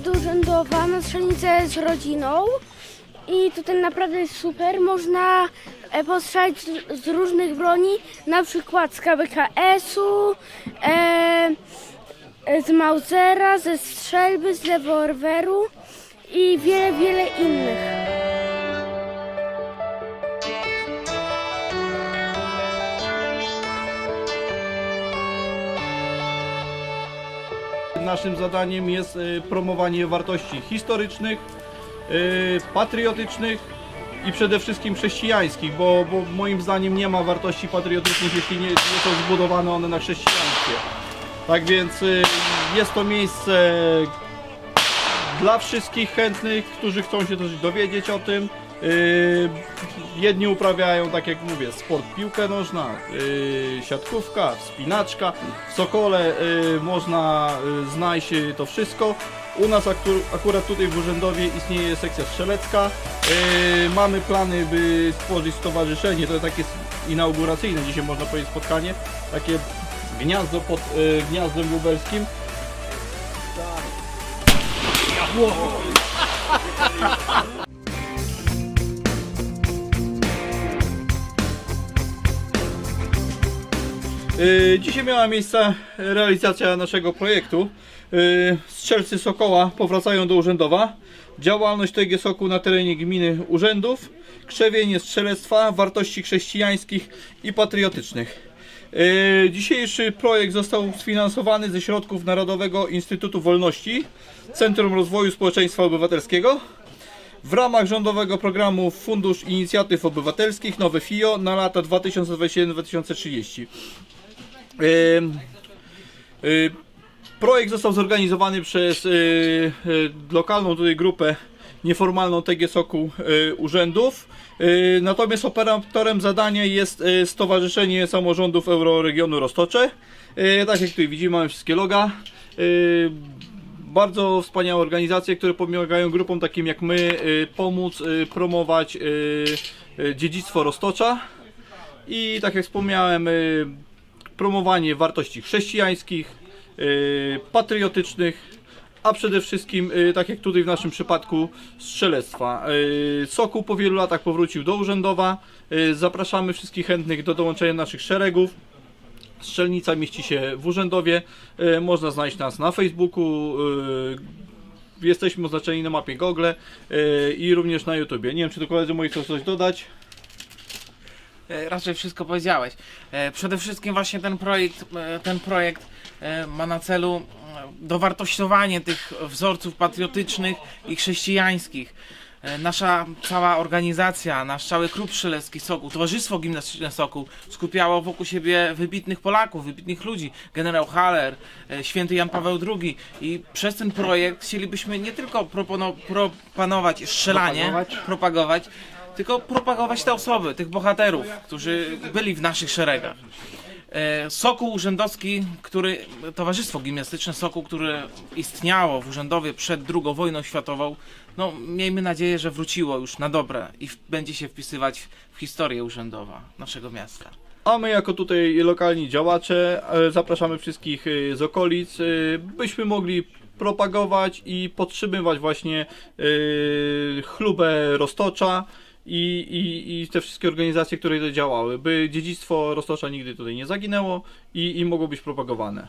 do Urzędowa na strzelnicę z rodziną i tutaj naprawdę jest super. Można e, postrzelać z, z różnych broni, na przykład z KBKS-u, e, e, z Mausera, ze strzelby, z rewolweru i wiele, wiele innych. Naszym zadaniem jest y, promowanie wartości historycznych, y, patriotycznych i przede wszystkim chrześcijańskich, bo, bo moim zdaniem nie ma wartości patriotycznych, jeśli nie, nie są zbudowane one na chrześcijaństwie. Tak więc y, jest to miejsce dla wszystkich chętnych, którzy chcą się dowiedzieć o tym. Yy, jedni uprawiają, tak jak mówię, sport piłkę nożna, yy, siatkówka, wspinaczka. W Sokole yy, można yy, znaleźć to wszystko. U nas aktu- akurat tutaj w Urzędowie istnieje sekcja strzelecka. Yy, mamy plany, by stworzyć stowarzyszenie, to jest takie inauguracyjne, dzisiaj można powiedzieć spotkanie, takie gniazdo pod yy, gniazdem lubelskim. Yy, Dzisiaj miała miejsce realizacja naszego projektu. Yy, Strzelcy Sokoła powracają do Urzędowa. Działalność TG Soku na terenie gminy Urzędów. Krzewienie strzelectwa, wartości chrześcijańskich i patriotycznych. Yy, Dzisiejszy projekt został sfinansowany ze środków Narodowego Instytutu Wolności, Centrum Rozwoju Społeczeństwa Obywatelskiego w ramach rządowego programu Fundusz Inicjatyw Obywatelskich Nowe FIO na lata 2021-2030. Y, Projekt został zorganizowany przez y, y, lokalną tutaj grupę nieformalną TG Soku y, Urzędów. Natomiast operatorem zadania jest Stowarzyszenie Samorządów Euroregionu Roztocze. Tak jak tutaj widzimy, mamy wszystkie loga. Bardzo wspaniałe organizacje, które pomagają grupom takim jak my pomóc promować dziedzictwo Roztocza. I tak jak wspomniałem, promowanie wartości chrześcijańskich, y, patriotycznych, a przede wszystkim, y, tak jak tutaj w naszym przypadku, strzelectwa. Y, Sokół po wielu latach powrócił do Urzędowa. Zapraszamy wszystkich chętnych do dołączenia naszych szeregów. Strzelnica mieści się w Urzędowie. Można znaleźć nas na Facebooku. Jesteśmy oznaczeni na mapie Google i również na YouTubie. Nie wiem, czy tu koledzy moi chcą coś dodać. E, Raczej wszystko powiedziałeś. E, Przede wszystkim właśnie ten projekt, e, ten projekt ma na celu dowartościowanie tych wzorców patriotycznych i chrześcijańskich. Nasza cała organizacja, nasz cały klub strzelecki Sokół, Towarzystwo Gimnastyczne Sokół skupiało wokół siebie wybitnych Polaków, wybitnych ludzi. Generał Haller, święty Jan Paweł II i przez ten projekt chcielibyśmy nie tylko propono- propanować strzelanie, Propagować. propagować, tylko propagować te osoby, tych bohaterów, którzy byli w naszych szeregach. E, Sokół Urzędowski, który, Towarzystwo Gimnastyczne Sokół, które istniało w Urzędowie przed II wojną światową, no miejmy nadzieję, że wróciło już na dobre i będzie się wpisywać w historię urzędowa naszego miasta. A my jako tutaj lokalni działacze e, zapraszamy wszystkich e, z okolic, byśmy mogli propagować i podtrzymywać właśnie chlubę Roztocza i, i, i te wszystkie organizacje, które działały, by dziedzictwo Roztocza nigdy tutaj nie zaginęło i, i mogło być propagowane.